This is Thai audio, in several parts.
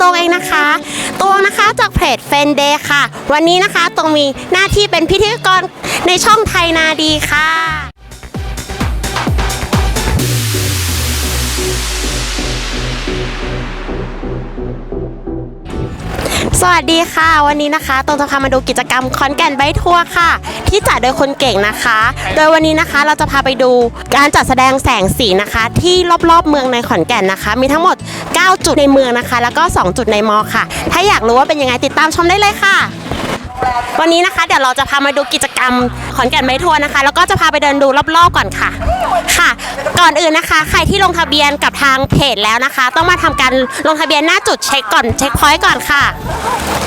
ตรงเองนะคะตวงนะคะจากเพจเฟนเดย์ค่ะ วันนี้นะคะตรงมีหน้าที่เป็นพิธีกรในช่องไทยนาดีค่ะ วัสดีค่ะ วันนี้นะคะตรงจะพามาดูกิจกรรมคอนแก่นไบทัวร์ค่ะ ที่จัดโดยคนเก่งนะคะ โดยวันนี้นะคะเราจะพาไปดูการจัดแสดงแสงสีนะคะ ที่รอบๆเมืองในขอนแก่นนะคะ มีทั้งหมด 9 จุดในเมืองนะคะ แล้วก็ 2 จุดในมอค่ะ ถ้าอยากรู้ว่าเป็นยังไงติดตามชมได้เลยค่ะ วันนี้นะคะเดี๋ยวเราจะพามาดูกิจกรรมขอนแก่นไบทัวร์นะคะ แล้วก็จะพาไปเดินดูรอบๆก่อนค่ะค่ะก่อนอื่นนะคะ ใครที่ลงทะเบียนกับทางเพจแล้วนะคะ ต้องมาทำการลงทะเบียนหน้าจุดเช็คก่อนเช็คพอยต์ก่อนค่ะ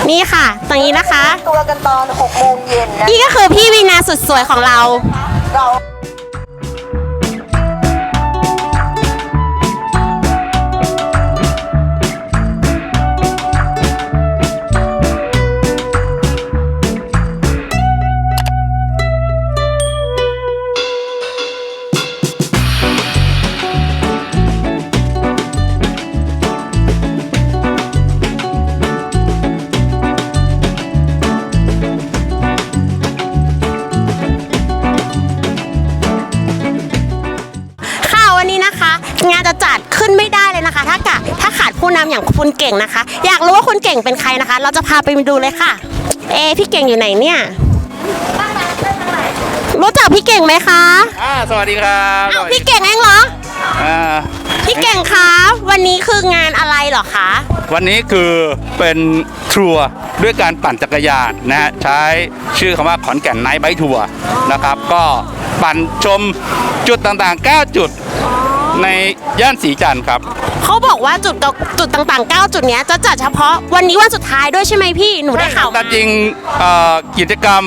นี่ค่ะ ตรงนี้นะคะ ตัวกันตอน6โมงเย็นนะนี่ก็คือพี่วีนาสุดสวยของเรา เราากะ ถ้าขาดผู้นำอย่างคุณเก่งนะคะ อยากรู้ว่าคุณเก่งเป็นใครนะคะ เราจะพาไปดูเลยค่ะ เอะพี่เก่งอยู่ไหนเนี่ย รู้จักพี่เก่งไหมคะอ่าสวัสดีครับอ้าวพี่เก่งเองเหรออ่าพี่เก่งคะวันนี้คืองานอะไรเหรอคะ วันนี้คือเป็นทัวร์ด้วยการปั่นจักรยานนะฮะใช้ชื่อคำว่าขอนแก่นไนท์ไบทัวร์นะครับ ก็ปั่นชมจุดต่างๆ 9 จุด ในย่านสีจันทร์ครับ เขาบอกว่าจุดเก่าจุดต่างๆ 9 จุดเนี้ยจะจัดเฉพาะวันนี้วันสุดท้ายด้วยใช่ไหมพี่หนูได้ข่าวแต่มาจริงเอ่อกิจกรรม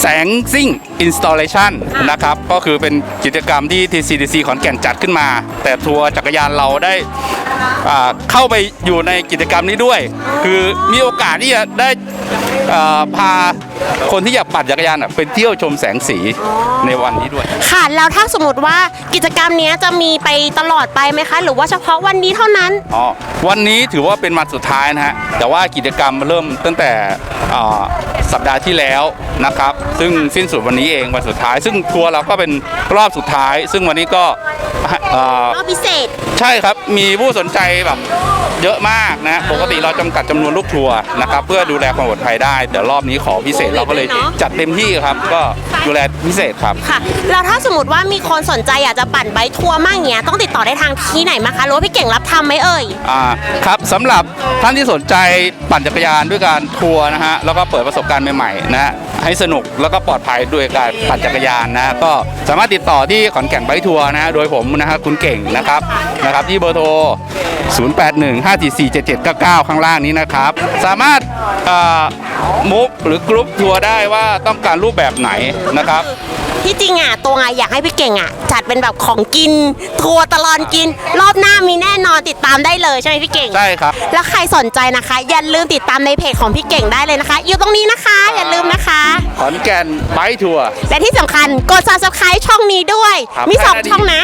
แสงซิ่งอินสต l เลชันค่ะนะครับ ก็คือเป็นกิจกรรมที่ TCDC ขอนแก่นจัดขึ้นมา แต่ทัวร์จักรยานเราได้อ่าเข้าไปอยู่ในกิจกรรมนี้ด้วย คือมีโอกาสที่จะได้อ่าพา คนที่อยากปั่นจักรยานอะไปเที่ยวชมแสงสีในวันนี้ด้วย ค่ะ แล้วถ้าสมมติว่ากิจกรรมเนี้ยจะมีไปตลอดไปไหมคะ หรือว่าเฉพาะวันนี้เท่านั้น อ๋อ วันนี้ถือว่าเป็นวันสุดท้ายนะฮะ แต่ว่ากิจกรรมเริ่มตั้งแต่อ่าสัปดาห์ที่แล้วนะครับ ซึ่งสิ้นสุดวันนี้เองวันสุดท้าย ซึ่งทัวร์เราก็เป็นรอบสุดท้าย ซึ่งวันนี้ก็อ่ารอบพิเศษ ใช่ครับมีผู้สนใจแบบเยอะมากนะปกติเราจำกัดจำนวนลูกทัวร์นะครับเพื่อดูแลความปลอดภัยได้แต่รอบนี้ขอพิเศษเราก็เลยเนอะจัดเต็มที่ครับก็ดูแลพิเศษครับค่ะแล้วถ้าสมมติว่ามีคนสนใจอยากจะปั่นไบค์ทัวร์มากเงี้ยต้องติดต่อได้ทางที่ไหนมาคะหรือว่าพี่เก่งรับทำไหมเอ่ยอ่าครับสำหรับท่านที่สนใจปั่นจักรยานด้วยการทัวร์นะฮะแล้วก็เปิดประสบการณ์ใหม่ๆนะฮะให้สนุกแล้วก็ปลอดภัยด้วยการปั่นจักรยานนะฮะก็สามารถติดต่อที่ขอนแก่นไบค์ทัวร์นะฮะโดยผมนะฮะคุณเก่งนะครับนะครับที่เบอร์โทร 0815447799 ข้างล่างนี้นะครับ สามารถมุกหรือกรุ๊ปทัวร์ได้ว่าต้องการรูปแบบไหนนะครับ ที่จริงอะตัวไงอยากให้พี่เก่งอะ จัดเป็นแบบของกิน ทัวร์ตลอดกิน รอบหน้ามีแน่นอนติดตามได้เลยใช่ไหมพี่เก่ง ใช่ครับ แล้วใครสนใจนะคะ อย่าลืมติดตามในเพจของพี่เก่งได้เลยนะคะ อยู่ตรงนี้นะคะ อย่าลืมนะคะ ขอนแก่นไบค์ทัวร์ และที่สำคัญกด subscribe ช่องนี้ด้วย ครับมีสองไทยนาดีช่องนะ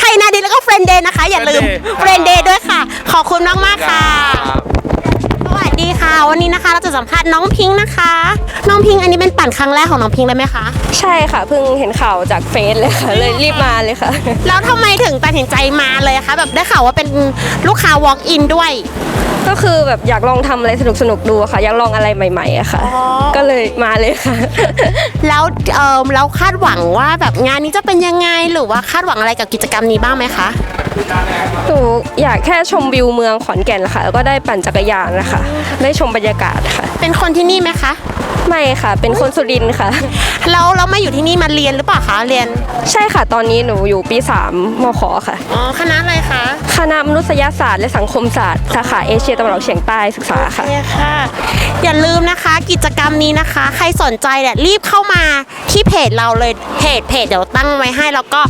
ไทยนาดีแล้วก็เฟรนเดย์นะคะ อย่าลืมเฟรน Friend เดย์ด้วยค่ะ ขอบคุณมากมากๆค่ะสวัส ดีค่ะ วันนี้นะคะเราจะสัมภาษณ์น้องพิงค์นะคะ น้องพิงค์อันนี้เป็นปั่นครั้งแรกของน้องพิงค์เลยไหมคะใช่ค่ะเพิ่งเห็นข่าวจากเฟซเลยค่ะเลยรีบมาเลยค่ะ แล้วทำไมถึงตัดสินใจมาเลยคะแบบได้ข่าวว่าเป็นลูกค้า walk in ด้วย ก็คือแบบอยากลองทำอะไรสนุกๆดูอะค่ะ อยากลองอะไรใหม่ๆอะค่ะ อ๋อ ก็เลยมาเลยค่ะ แล้วเออเราคาดหวังว่าแบบงานนี้จะเป็นยังไงหรือว่าคาดหวังอะไรกับกิจกรรมนี้บ้างไหมคะ หนูอยากแค่ชมวิวเมืองขอนแก่นค่ะ แล้วก็ได้ปั่นจักรยานนะคะ ได้ชมบรรยากาศค่ะ เป็นคนที่นี่ไหมคะ ไม่ค่ะ เป็นคนสุรินทร์ค่ะแล้วเรามาอยู่ที่นี่มาเรียนหรือเปล่าคะ เรียน ใช่ค่ะ ตอนนี้หนูอยู่ปี3มขค่ะ อ๋อ คณะอะไรคะ คณะมนุษยศาสตร์และสังคมศาสตร์สาขาเอเชียตะวันออกเฉียงใต้ศึกษาค่ะ เนี่ยค่ะ อย่าลืมนะคะ กิจกรรมนี้นะคะ ใครสนใจเนี่ยรีบเข้ามาที่เพจเราเลยเพจเพจเดี๋ยวตั้งไว้ให้แล้วก็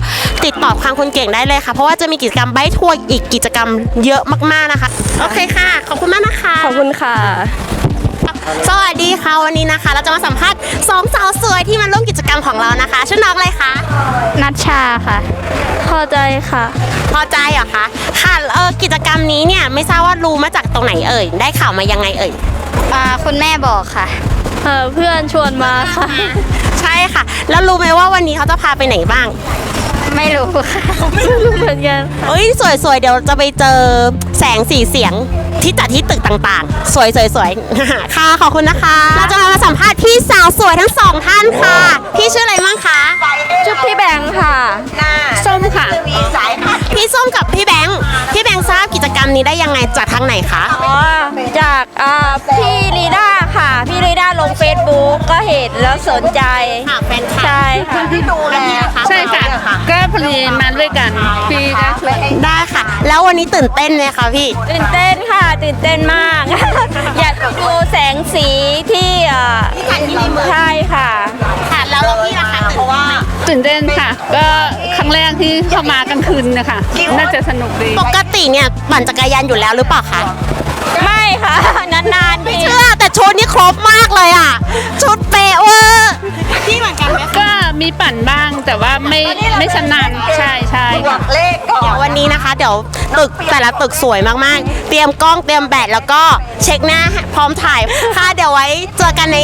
ติดต่อความคนเก่งได้เลยค่ะ เพราะว่าจะมีกิจกรรมไบค์ทัวร์อีกกิจกรรมเยอะมากๆนะคะ โอเคค่ะ ขอบคุณมากนะคะ ขอบคุณค่ะ สวัสดีค่ะวันนี้นะคะ เราจะมาสัมภาษณ์สองสาวสวยที่มาร่วมกิจกรรมของเรานะคะชื่อน้องอะไรคะนานัชชาค่ะ พอใจค่ะ พอใจเหรอคะค่ะเออกิจกรรมนี้เนี่ยไม่ทราบว่ารู้มาจากตรงไหนเอ่ยได้ข่าวมายังไงเอ่ยอ่าคุณแม่บอกค่ะเอ่อเพื่อนชวนมาค่ะ ใช่ค่ะ แล้วรู้ไหมว่าวันนี้เขาจะพาไปไหนบ้าง ไม่รู้ค่ะไม่รู้เหมือนกันเอ้ยสวยๆ เดี๋ยวจะไปเจอแสงสีเสียงที่จัดที่ตึกต่างๆ สวยๆๆ ค่ะขอบคุณนะคะ เราจะมาสัมภาษณ์พี่สาวสวยทั้งสองท่านค่ะ พี่ชื่ออะไรบ้างคะชื่อพี่แบงค์ค่ะ ส้มค่ะ พี่ส้มกับพี่แบงค์พี่แบงค์ทราบกิจกรรมนี้ได้ยังไงจากทางไหนคะ อ๋อจากอ่าพี่ลีด้าค่ะ พี่ลีด้าลงเฟซบุ๊กก็เห็นแล้วสนใจ ค่ะแฟนคลับใช่ค่ะ ที่ดูแลค่ะใช่ค่ะ ก็พอดีมาด้วยกัน พี่ก็ช่วยได้ค่ะ แล้ววันนี้ตื่นเต้นไหมคะพี่ ตื่นเต้นค่ะ ตื่นเต้นมาก อยากดูแสงสีที่อ่าใช่ค่ะ ค่ะ แล้วพี่ล่ะคะเพราะว่าตื่นเต้นค่ะ ก็ ครั้งแรกที่เข้ามากลางคืนนะคะน่าจะสนุกดีปกติเนี่ยปั่นจักรยานอยู่แล้วหรือเปล่าคะไม่ค่ะ นานๆทีเชื่อแต่ชุดนี่ครบมากเลยอะ ชุดเป๊ะเวอร์พี่เหมือนกันไหมคะก็มีปั่นบ้างแต่ว่าไม่ไม่ชำนาญใช่ใช่ค่ะเลขก่อนเดี๋ยววันนี้นะคะ เดี๋ยวตึกแต่ละตึกสวยมากๆ เตรียมกล้องเตรียมแบตแล้วก็เช็คหน้าพร้อมถ่ายค่ะเดี๋ยวไว้เจอกันใน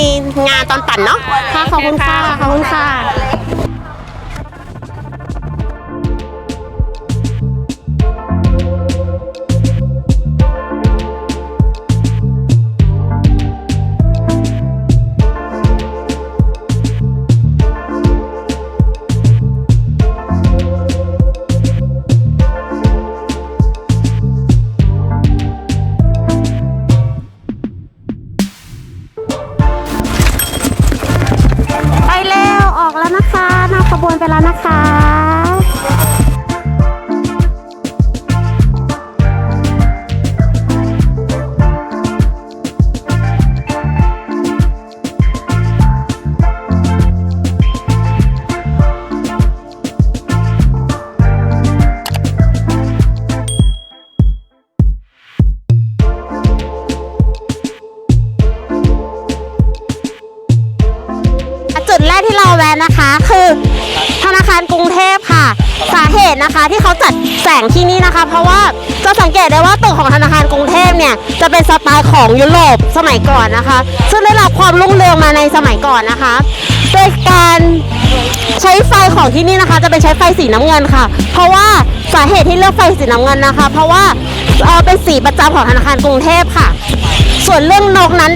งานตอนปั่นเนาะค่ะขอบคุณค่ะขอบคุณค่ะ นะคะ คือธนาคารกรุงเทพค่ะ สาเหตุนะคะที่เขาจัดแสงที่นี่นะคะ เพราะว่าจะสังเกตได้ว่าตึกของธนาคารกรุงเทพเนี่ยจะเป็นสไตล์ของยุโรปสมัยก่อนนะคะ ซึ่งได้รับความรุ่งเรืองมาในสมัยก่อนนะคะโดยการใช้ไฟของที่นี่นะคะ จะเป็นใช้ไฟสีน้ำเงินค่ะ เพราะว่าสาเหตุที่เลือกไฟสีน้ำเงินนะคะ เพราะว่าเออเป็นสีประจำของธนาคารกรุงเทพค่ะ ส่วนเรื่องนกนั้น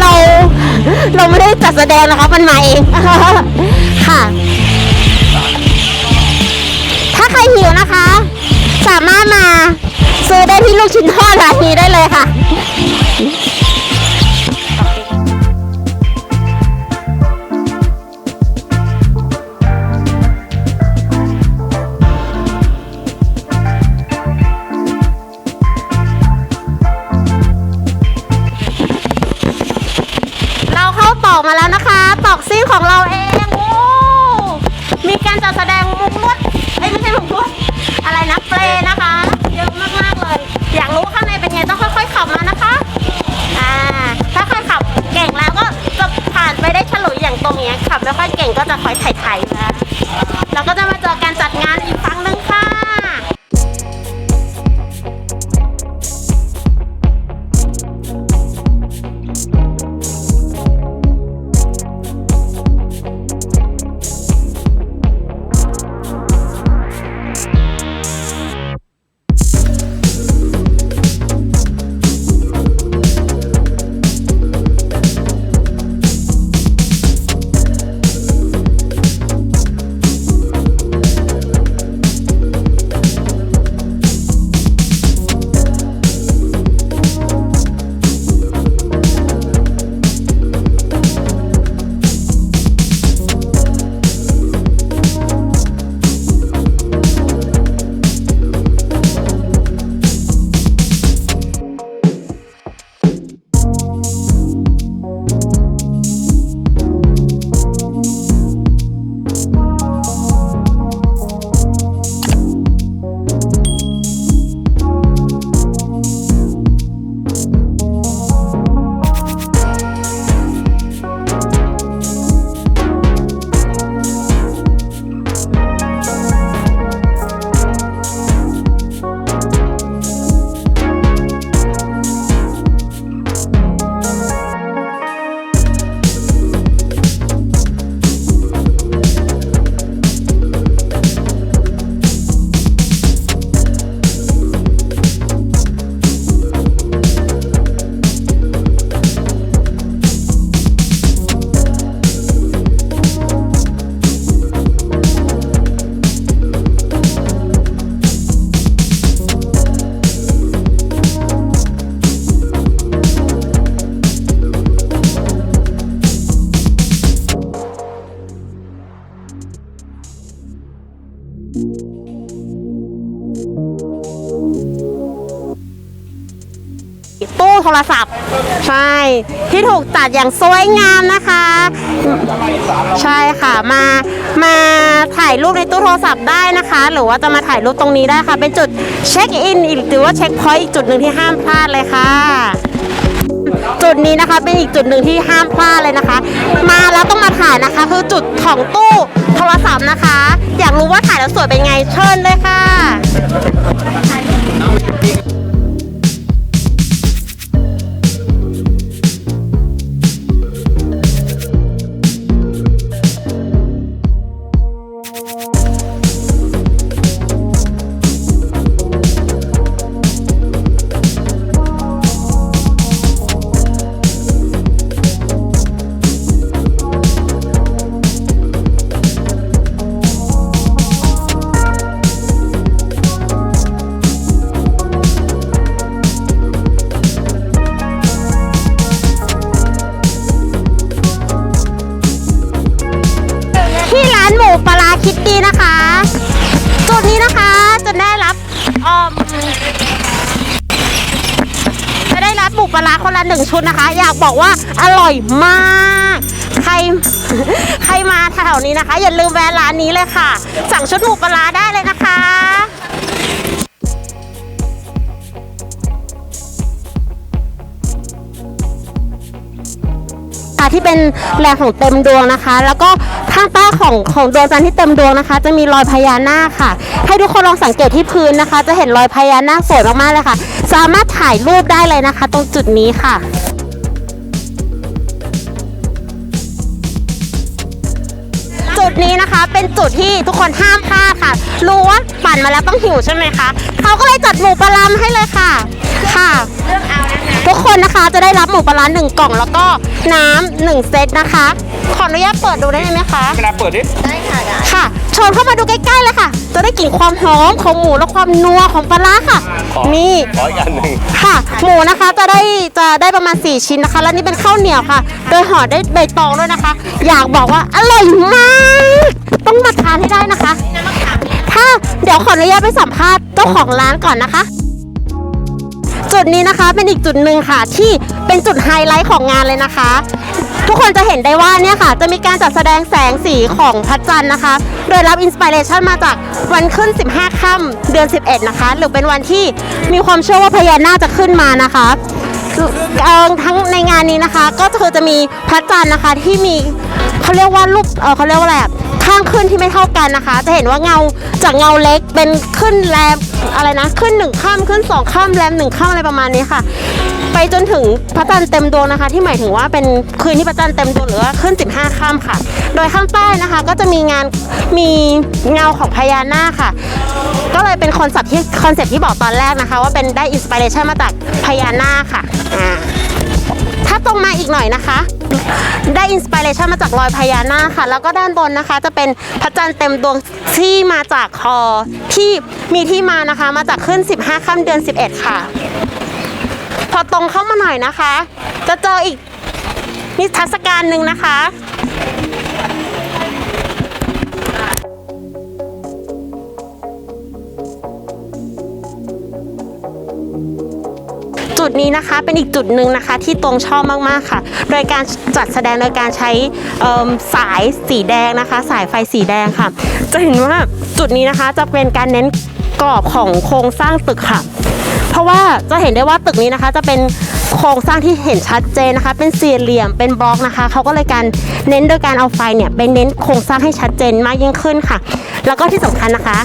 เราเราไม่ได้จัดแสดงนะคะมันมาเองค่ะ ถ้าใครหิวนะคะ สามารถมาซื้อได้ที่ลูกชิ้นทอดร้านนี้ได้เลยค่ะ รศัพท์ ใช่ ที่ถูกตัดอย่างสวยงามนะคะ ใช่ค่ะมามาถ่ายรูปในตู้โทรศัพท์ได้นะคะ หรือว่าจะมาถ่ายรูปตรงนี้ได้ค่ะ เป็นจุดเช็คอินหรือว่าเช็คพอยต์อีกจุดหนึ่งที่ห้ามพลาดเลยค่ะ จุดนี้นะคะเป็นอีกจุดหนึ่งที่ห้ามพลาดเลยนะคะ มาแล้วต้องมาถ่ายนะคะ คือจุดของตู้โทรศัพท์นะคะ อยากรู้ว่าถ่ายแล้วสวยเป็นไงเชิญเลยค่ะ ปลาคนละหนึ่งชุดนะคะ อยากบอกว่าอร่อยมาก ใครใครมาแถวนี้นะคะ อย่าลืมแวะร้านนี้เลยค่ะ สั่งชุดหมูปลาได้เลยนะคะค่ะที่เป็นแหล่งของเต็มดวงนะคะ แล้วก็ ข้างใต้ของของดวงจันทร์ที่เต็มดวงนะคะ จะมีรอยพญานาคค่ะ ให้ทุกคนลองสังเกตที่พื้นนะคะ จะเห็นรอยพญานาคสวยมากๆเลยค่ะ สามารถถ่ายรูปได้เลยนะคะ ตรงจุดนี้ค่ะจุดนี้นะคะเป็นจุดที่ทุกคนห้ามพลาดค่ะ รู้ว่าปั่นมาแล้วต้องหิวใช่ไหมคะเขาก็เลยจัดหมูปลาร้ามให้เลยค่ะ ค่ะ ทุกคนนะคะจะได้รับหมูปลาร้าหนึ่งกล่องแล้วก็น้ำหนึ่งเซตนะคะ ขออนุญาตเปิดดูได้ไหมคะเวลาเปิดดิค่ะเชนเข้ามาดูใกล้ๆเลยค่ะ จะได้กลิ่นความหอมของหมูและความนัวของปลาร้าค่ะ นี่ขออีกอันหนึ่งค่ะ หมูนะคะจะได้จะได้ประมาณ 4 ชิ้นนะคะ แล้วนี่เป็นข้าวเหนียวค่ะ โดยห่อด้วยใบตองด้วยนะคะ อยากบอกว่าอร่อยมาก ต้องมาทานให้ได้นะคะ ถ้าเดี๋ยวขออนุญาตไปสัมภาษณ์เจ้าของร้านก่อนนะคะ จุดนี้นะคะเป็นอีกจุดหนึ่งค่ะ ที่เป็นจุดไฮไลท์ของงานเลยนะคะ ทุกคนจะเห็นได้ว่าเนี่ยค่ะ จะมีการจัดแสดงแสงสีของพระจันทร์นะคะ โดยรับอินสปิเรชันมาจากวันขึ้น 15 ค่ำเดือน 11 นะคะ หรือเป็นวันที่มีความเชื่อว่าพญานาคจะขึ้นมานะคะ เอ่อทั้งในงานนี้นะคะ ก็คือจะมีพระจันทร์นะคะที่มีเขาเรียกว่ารูปเออเขาเรียกว่าอะไรอะข้างขึ้นที่ไม่เท่ากันนะคะ จะเห็นว่าเงาจากเงาเล็กเป็นขึ้นแรมอะไรนะขึ้นหนึ่งข้ามขึ้นสองข้ามแรมหนึ่งข้ามอะไรประมาณนี้ค่ะ ไปจนถึงพระจันทร์เต็มดวงนะคะ ที่หมายถึงว่าเป็นคืนที่พระจันทร์เต็มดวงหรือว่าขึ้น 15ค่ำค่ะ โดยข้างใต้นะคะ ก็จะมีงานมีเงาของพญานาคค่ะ ก็เลยเป็นคอนเซ็ปต์ที่คอนเซ็ปที่บอกตอนแรกนะคะ ว่าเป็นได้อินสปิเรชันมาจากพญานาคค่ะอ่าถ้าตรงมาอีกหน่อยนะคะ ได้อินสปิเรชันมาจากรอยพญานาคค่ะ แล้วก็ด้านบนนะคะ จะเป็นพระจันทร์เต็มดวงที่มาจากคอที่มีที่มานะคะ มาจากขึ้น 15ค่ำเดือน 11 ค่ะ อตรงเข้ามาหน่อยนะคะ จะเจออีกนิทรรศการหนึ่งนะคะจุดนี้นะคะเป็นอีกจุดหนึ่งนะคะที่ตรงชอบมากๆค่ะ โดยการจัดแสดงโดยการใช้สายสีแดงนะคะ สายไฟสีแดงค่ะ จะเห็นว่าจุดนี้นะคะจะเป็นการเน้นกรอบของโครงสร้างตึกค่ะ ราะว่าจะเห็นได้ว่าตึกนี้นะคะจะเป็นโครงสร้างที่เห็นชัดเจนนะคะ เป็นสี่เหลี่ยมเป็นบล็อกนะคะเขาก็เลยการเน้นโดยการเอาไฟเนี่ยไปเน้นโครงสร้างให้ชัดเจนมากยิ่งขึ้นค่ะ แล้วก็ที่สำคัญนะคะ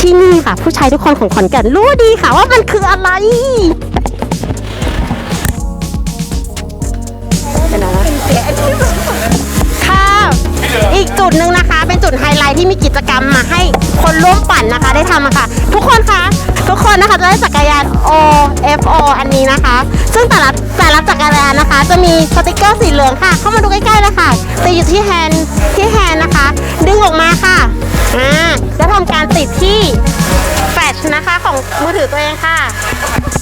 ที่นี่ค่ะ ผู้ชายทุกคนของขอนแก่นรู้ดีค่ะว่ามันคืออะไรค่ะอีกจุดหนึ่งนะคะ เป็นจุดไฮไลท์ที่มีกิจกรรมมาให้คนร่วมปั่นนะคะ ได้ทำค่ะ ทุกคนคะ ทุกคนนะคะจะได้จักรยาน O F O อันนี้นะคะ ซึ่งแต่ละแต่ละจักรยานนะคะ จะมีสติกเกอร์สีเหลืองค่ะ เข้ามาดูใกล้ๆเลยค่ะจะอยู่ที่แฮนด์ที่แฮนด์นะคะ ดึงออกมาค่ะอ่าจะทำการติดที่แฟลชนะคะของมือถือตัวเองค่ะ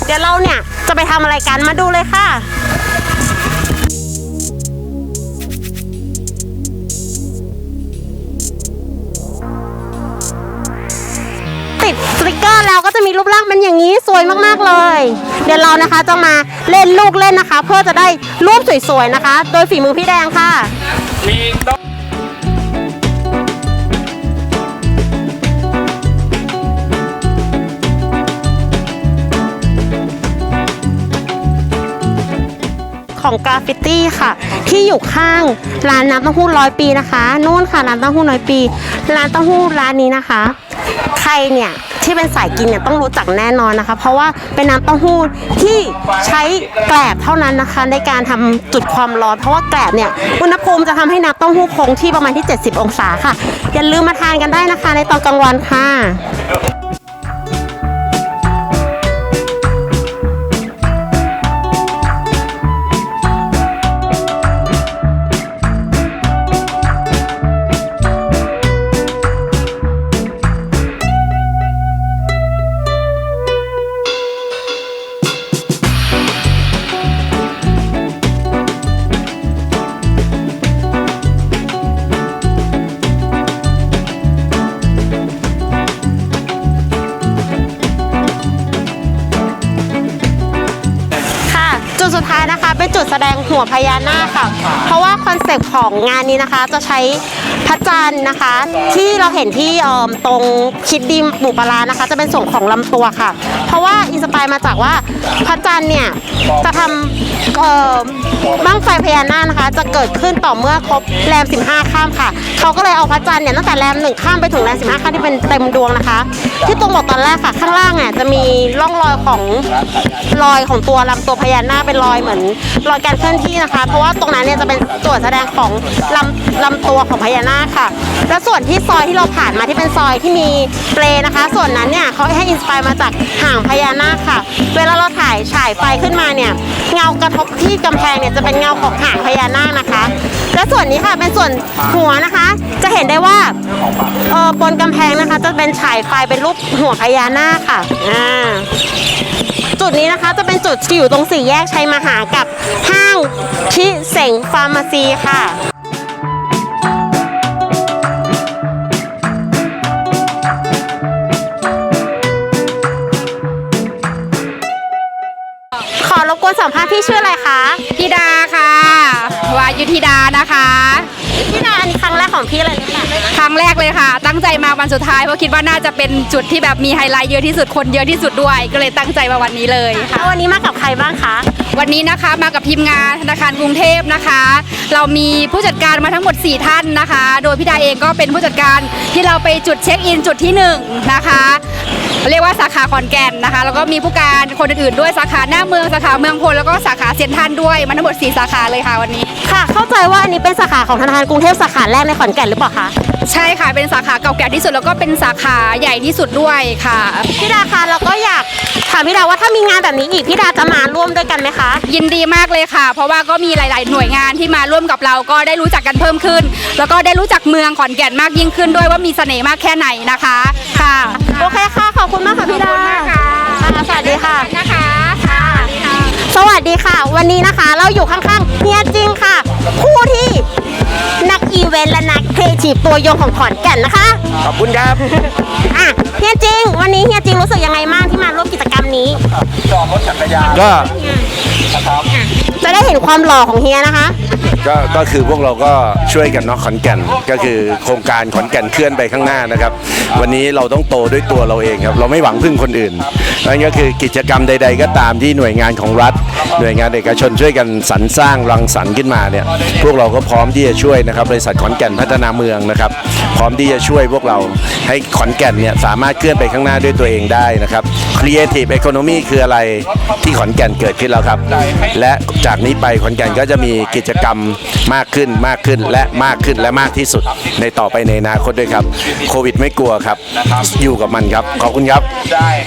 เดี๋ยวเราเนี่ยจะไปทำอะไรกันมาดูเลยค่ะ มีรูปร่างเป็นอย่างนี้สวยมากๆเลย เดี๋ยวเรานะคะจะมาเล่นลูกเล่นนะคะ เพื่อจะได้รูปสวยๆนะคะ โดยฝีมือพี่แดงค่ะ มีต้องของกราฟฟิตี้ค่ะ ที่อยู่ข้างร้านน้ำเต้าหู้ร้อยปีนะคะนู่นค่ะร้านเต้าหู้ร้อยปี ร้านเต้าหู้ร้านนี้นะคะ ใครเนี่ย ที่เป็นสายกินเนี่ยต้องรู้จักแน่นอนนะคะ เพราะว่าเป็นน้ำเต้าหู้ที่ใช้แกลบเท่านั้นนะคะ ในการทำจุดความร้อน เพราะว่าแกลบเนี่ยอุณหภูมิจะทำให้น้ำเต้าหู้คงที่ประมาณที่ 70 องศาค่ะอย่าลืมมาทานกันได้นะคะในตอนกลางวันค่ะ วพญานาคค่ะ เพราะว่าคอนเซ็ปต์ของงานนี้นะคะจะใช้พระจันทร์นะคะ ที่เราเห็นที่เอิ่มตรงคิดดิมหมูปลาร้านะคะ จะเป็นส่วนของลำตัวค่ะ เพราะว่าอินสปายมาจากว่าพระจันทร์เนี่ยจะทำเอ่อ บ้างไฟพญานาคนะคะ จะเกิดขึ้นต่อเมื่อครบแรม 15 ข้ามค่ะ เขาก็เลยเอาพระจันทร์เนี่ยตั้งแต่แรมหนึ่งข้ามไปถึงแรม 15 ข้ามที่เป็นเต็มดวงนะคะ ที่ตรงบอกตอนแรกค่ะ ข้างล่างอะจะมีร่องรอยของรอยของตัวลำตัวพญานาคเป็นรอยเหมือนรอยการเคลื่อนที่นะคะ เพราะว่าตรงนั้นเนี่ยจะเป็นส่วนแสดงของลำลำตัวของพญานาคค่ะ และส่วนที่ซอยที่เราผ่านมาที่เป็นซอยที่มีเปลนะคะ ส่วนนั้นเนี่ยเขาให้อินสปายมาจากห่างพญานาคค่ะ เวลาเราถ่ายฉายไฟขึ้นมาเนี่ยเงากระทบที่กำแพงเนี่ยจะเป็นเงาของหางพญานาคนะคะ และส่วนนี้ค่ะเป็นส่วนหัวนะคะ จะเห็นได้ว่าเออบนกำแพงนะคะ จะเป็นฉายไฟเป็นรูปหัวพญานาคค่ะอ่าจุดนี้นะคะจะเป็นจุดที่อยู่ตรงสี่แยกชัยมหากับห้างชิเสงฟาร์มาซีค่ะ แรกเลยค่ะ ตั้งใจมาวันสุดท้ายเพราะคิดว่าน่าจะเป็นจุดที่แบบมีไฮไลท์เยอะที่สุดคนเยอะที่สุดด้วย ก็เลยตั้งใจมาวันนี้เลยค่ะ แล้ววันนี้มากับใครบ้างคะ วันนี้นะคะมากับทีมงานธนาคารกรุงเทพนะคะ เรามีผู้จัดการมาทั้งหมด 4 ท่านนะคะ โดยพี่ดาเองก็เป็นผู้จัดการที่เราไปจุดเช็คอินจุดที่ 1 นะคะ เรียกว่าสาขาขอนแก่นนะคะ แล้วก็มีผู้การคนอื่นๆด้วยสาขาหน้าเมืองสาขาเมืองพลแล้วก็สาขาเซียนทรันด้วยมาทั้งหมด 4 สาขาเลยค่ะวันนี้ ค่ะ เข้าใจว่าอันนี้เป็นสาขาของธนาคารกรุงเทพสาขาแรกในขอนแก่นหรือเปล่าคะ ใช่ค่ะเป็นสาขาเก่าแก่ที่สุดแล้วก็เป็นสาขาใหญ่ที่สุดด้วยค่ะ พี่ดาคะเราก็อยากถามพี่ดาว่าถ้ามีงานแบบนี้อีกพี่ดาจะมาร่วมด้วยกันไหมคะ ยินดีมากเลยค่ะ เพราะว่าก็มีหลาย ๆ หน่วยงานที่มาร่วมกับเราก็ได้รู้จักกันเพิ่มขึ้น แล้วก็ได้รู้จักเมืองขอนแก่นมากยิ่งขึ้นด้วยว่ามีเสน่ห์มากแค่ไหนนะคะค่ะโอเคค่ะขอบคุณมากค่ะพี่ดาค่ะสวัสดีค่ะนะคะค่ะสวัสดีค่ะ วันนี้นะคะ เราอยู่ข้างๆเฮียจริงค่ะผู้ที่ นักอีเวนต์และนักครีเอทีฟตัวยงของขอนแก่นนะคะขอบคุณครับ อะเฮียจริง วันนี้เฮียจริงรู้สึกยังไงบ้างที่มาร่วมกิจกรรมนี้ก็จะได้เห็นความหล่อของเฮียนะคะ ก็ก็คือพวกเราก็ช่วยกันเนาะขอนแก่นก็คือโครงการขอนแก่นเคลื่อนไปข้างหน้านะครับ วันนี้เราต้องโตด้วยตัวเราเองครับ เราไม่หวังพึ่งคนอื่นนั่นก็คือกิจกรรมใด ๆ ก็ตามที่หน่วยงานของรัฐ หน่วยงานเอกชนช่วยกันสรรสร้างรังสรรค์ขึ้นมาเนี่ยพวกเราก็พร้อมที่จะช่วยนะครับบริษัทขอนแก่นพัฒนาเมืองนะครับ พร้อมที่จะช่วยพวกเราให้ขอนแก่นเนี่ยสามารถเคลื่อนไปข้างหน้าด้วยตัวเองได้นะครับ Creative Economy คืออะไรที่ขอนแก่นเกิดขึ้นแล้วครับ และจากนี้ไปขอนแก่นก็จะมีกิจกรรมมากขึ้นมากขึ้นและมากขึ้นและมากที่สุด ในต่อไปในอนาคตด้วยครับ โควิดไม่กลัวครับ อยู่กับมันครับ ขอบคุณครับ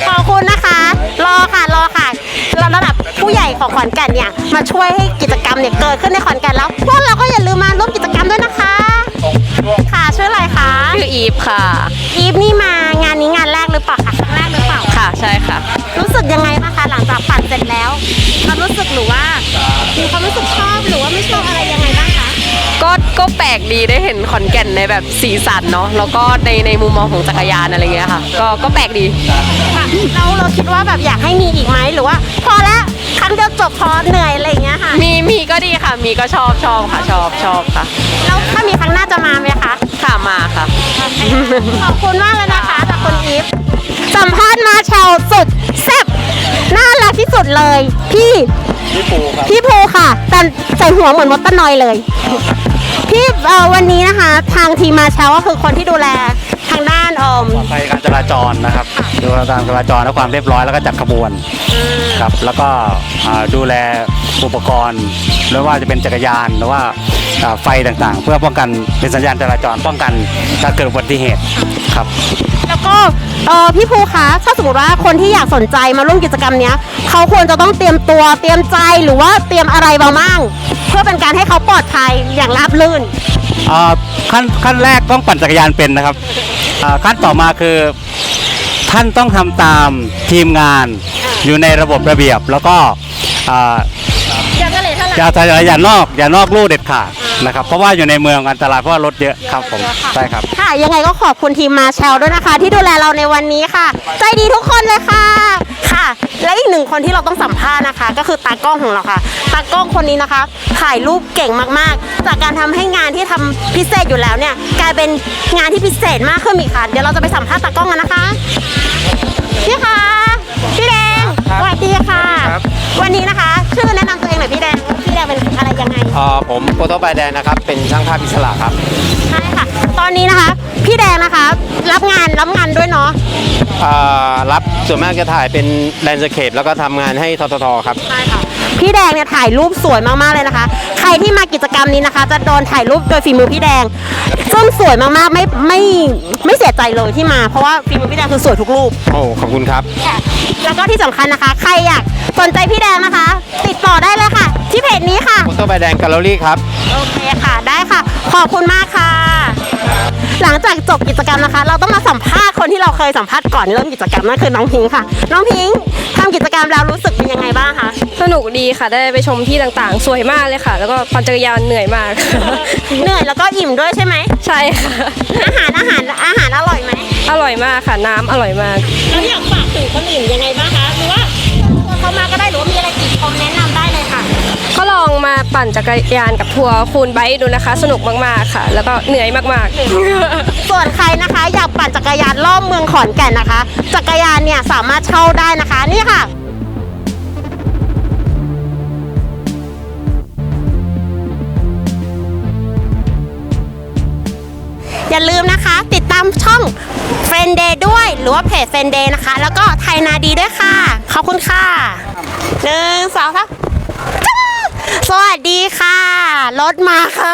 ขอบคุณนะคะ รอค่ะรอค่ะระดับผู้ใหญ่ของขอนแก่นเนี่ยมาช่วยให้กิจกรรมเนี่ยเกิดขึ้นในขอนแก่นแล้วพวกเราก็อย่าลืมมาร่วมกิจกรรมด้วยนะคะ ค่ะชื่ออะไรคะชื่ออีฟค่ะ อีฟนี่มางานนี้งานแรกหรือเปล่าคะครั้งแรกหรือเปล่าค่ะใช่ค่ะ รู้สึกยังไงบ้างคะหลังจากปั่นเสร็จแล้วความรู้สึกหรือว่ามีความรู้สึกชอบ หรือว่าไม่ชอบอะไรยังไงบ้างคะก็ก็แปลกดีได้เห็นขอนแก่นในแบบสีสันเนาะแล้วก็ในในมุมมองของจักรยานอะไรเงี้ยค่ะ ก็ก็แปลกดี ค่ะเราเราคิดว่าแบบอยากให้มีอีกไหมหรือว่า พอแล้วครั้งเดียวจบพอเหนื่อยอะไรอย่างเงี้ยค่ะมีมีก็ดีค่ะ มีก็ชอบชอบค่ะชอบชอบค่ะ แล้วถ้ามีครั้งหน้าจะมาไหมคะ ค่ะมาค่ะ ขอบคุณมากเลยนะคะจากคุณอีฟสัมภาษณ์มาแชวสุดแซ่บน่ารักที่สุดเลย พี่ พี่ปูครับพี่ภูค่ะแต่ใส่หัวเหมือนมดตะนอยเลย พี่เอ่อวันนี้นะคะ ทางทีมมาแชวก็คือคนที่ดูแลทางด้านเอ่อไปการจราจรนะครับดูแลการจราจรและความเรียบร้อยแล้วก็จัดขบวนครับ แล้วก็อ่าดูแลอุปกรณ์ไม่ว่าจะเป็นจักรยานหรือว่าอ่าไฟต่างๆ เพื่อป้องกันเป็นสัญญาณจราจรป้องกันการเกิดอุบัติเหตุครับ แล้วก็เอ่อพี่ภูคะถ้าสมมติว่าคนที่อยากสนใจมาร่วมกิจกรรมเนี้ยเขาควรจะต้องเตรียมตัวเตรียมใจหรือว่าเตรียมอะไรมาบ้างเพื่อเป็นการให้เขาปลอดภัยอย่างราบรื่นอ่าขั้นขั้นแรกต้องปั่นจักรยานเป็นนะครับอ่าขั้นต่อมาคือ ท่านต้องทำตามทีมงานอยู่ในระบบระเบียบ แล้วก็อ่าอย่าอย่านอกอย่านอกลู่เด็ดขาด นะครับ เพราะว่าอยู่ในเมืองอันตรายเพราะว่ารถเยอะครับผมใช่ครับ ค่ะ ยังไงก็ขอบคุณทีมมาแชลด้วยนะคะ ที่ดูแลเราในวันนี้ค่ะ ใจดีทุกคนเลยค่ะ ค่ะ และอีกหนึ่งคนที่เราต้องสัมภาษณ์นะคะ ก็คือตากล้องของเราค่ะ ตากล้องคนนี้นะคะ ถ่ายรูปเก่งมากๆ จากการทำให้งานที่ทำพิเศษอยู่แล้วเนี่ย กลายเป็นงานที่พิเศษมากขึ้นอีกค่ะ เดี๋ยวเราจะไปสัมภาษณ์ตากล้องกันนะคะ พี่คะพี่แดง สวัสดีค่ะวันนี้นะคะ ชื่อแนะนำตัวเองหน่อยพี่แดงพี่แดงเป็นอะไรยังไงเอ่อผมโฟโต้ใบแดงนะครับ เป็นช่างภาพอิสระครับ ใช่ค่ะ ตอนนี้นะคะ พี่แดงนะคะ รับงานรับงานด้วยเนาะเอ่อรับส่วนมากจะถ่ายเป็นแลนด์สเคปแล้วก็ทำงานให้ทททครับ ใช่ค่ะ พี่แดงเนี่ยถ่ายรูปสวยมากๆเลยนะคะ ใครที่มากิจกรรมนี้นะคะ จะโดนถ่ายรูปโดยฝีมือพี่แดงซึ่งสวยมากๆไม่ไม่ไม่เสียใจเลยที่มา เพราะว่าฝีมือพี่แดงคือสวยทุกรูป โอ้ขอบคุณครับ แล้วก็ที่สำคัญนะคะ ใครอยากสนใจพี่แดงนะคะ ติดต่อได้เลยค่ะ ที่เพจนี้ค่ะโฟโต้ใบแดงแกลเลอรี่ครับ โอเคค่ะ ได้ค่ะ ขอบคุณมากค่ะ หลังจากจบกิจกรรมนะคะ เราต้องมาสัมภาษณ์คนที่เราเคยสัมภาษณ์ก่อนเริ่มกิจกรรมนั่นคือน้องพิงค์ค่ะ น้องพิงค์ทำกิจกรรมแล้วรู้สึกเป็นยังไงบ้างคะสนุกดีค่ะได้ไปชมที่ต่างๆ สวยมากเลยค่ะ แล้วก็ปั่นจักรยานเหนื่อยมาก เหนื่อยแล้วก็อิ่มด้วยใช่ไหมใช่ค่ะอาหารอาหารอาหารอร่อยไหมอร่อยมากค่ะน้ำอร่อยมากแล้วอยากฝากถึงคนอื่นยังไงบ้างคะหรือว่าตัวเขามาก็ได้หรือว่ามีอะไรติดคอมแนะนำได้เลยค่ะ ก็ลองมาปั่นจักรยานกับทัวร์คูณไบค์ดูนะคะ สนุกมากๆค่ะ แล้วก็เหนื่อยมากๆ ส่วนใครนะคะอยากปั่นจักรยานรอบเมืองขอนแก่นนะคะ จักรยานเนี่ยสามารถเช่าได้นะคะนี่ค่ะอย่าลืมนะคะติดตามช่อง f r ร e n d Day ด้วย หรือว่าเพจ f r ร e n d Day นะคะ แล้วก็ไทยนาดีด้วยค่ะ ขอบคุณค่ะหนึ่งสองสาม สวัสดีค่ะ รถมาค่ะ